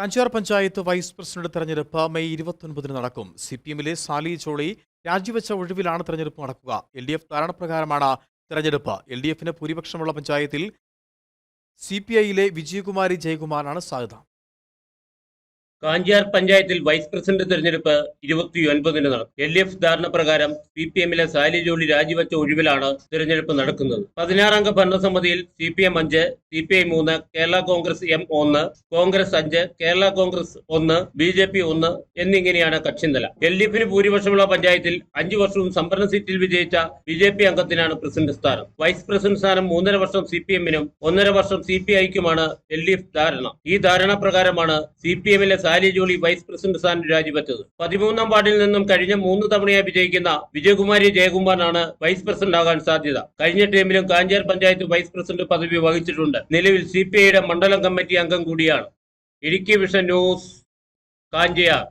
Kanjar panchayat vice president തെരഞ്ഞെടുപ്പ് May ഇരുപത്തൊൻപതിന് നടക്കും. സി പി എമ്മിലെ സാലി ചോളി രാജിവെച്ച ഒഴിവിലാണ് തെരഞ്ഞെടുപ്പ് നടക്കുക. എൽ ഡി എഫ് ധാരണപ്രകാരമാണ് തെരഞ്ഞെടുപ്പ്. എൽ ഡി എഫിന് ഭൂരിപക്ഷമുള്ള പഞ്ചായത്തിൽ സി പി ഐയിലെ വിജയകുമാരി ജയകുമാറാണ് സാധ്യത. കാഞ്ചാർ പഞ്ചായത്തിൽ വൈസ് പ്രസിഡന്റ് തെരഞ്ഞെടുപ്പ് ഇരുപത്തിയൊൻപതിന് നടക്കും. എൽ എഫ് ധാരണ പ്രകാരം സി പി എമ്മിലെ സാലി ജോളി രാജിവെച്ച ഒഴിവിലാണ് തെരഞ്ഞെടുപ്പ് നടക്കുന്നത്. പതിനാറംഗ ഭരണസമിതിയിൽ സി പി എം അഞ്ച് സി പി ഐ മൂന്ന് കേരള കോൺഗ്രസ് എം ഒന്ന് കോൺഗ്രസ് അഞ്ച് കേരള കോൺഗ്രസ് ഒന്ന് ബി ജെ പി ഒന്ന് എന്നിങ്ങനെയാണ് കക്ഷി നില എൽ ഡി എഫിന് ഭൂരിപക്ഷമുള്ള പഞ്ചായത്തിൽ അഞ്ചു വർഷവും സംഭരണ സീറ്റിൽ വിജയിച്ച ബി ജെ പി അംഗത്തിനാണ് പ്രസിഡന്റ് സ്ഥാനം. വൈസ് പ്രസിഡന്റ് സ്ഥാനം മൂന്നര വർഷം സി പി എമ്മിനും ഒന്നര വർഷം സി പി ഐക്കുമാണ് എൽ ഡി എഫ് ധാരണ. ഈ ധാരണ പ്രകാരമാണ് സി പി എമ്മിലെ സാലി ജോളി വൈസ് പ്രസിഡന്റ് സ്ഥാനം രാജിവെച്ചത്. പതിമൂന്നാം വാർഡിൽ നിന്നും കഴിഞ്ഞ മൂന്ന് തവണയായി വിജയിക്കുന്ന വിജയകുമാരി ജയകുമാറിനാണ് വൈസ് പ്രസിഡന്റ് ആകാൻ സാധ്യത. കഴിഞ്ഞ ടീമിലും കാഞ്ചാർ പഞ്ചായത്ത് വൈസ് പ്രസിഡന്റ് പദവി വഹിച്ചിട്ടുണ്ട്. നിലവിൽ സി പി ഐയുടെ മണ്ഡലം കമ്മിറ്റി അംഗം കൂടിയാണ്. Idukki Vision News Kanchiyar.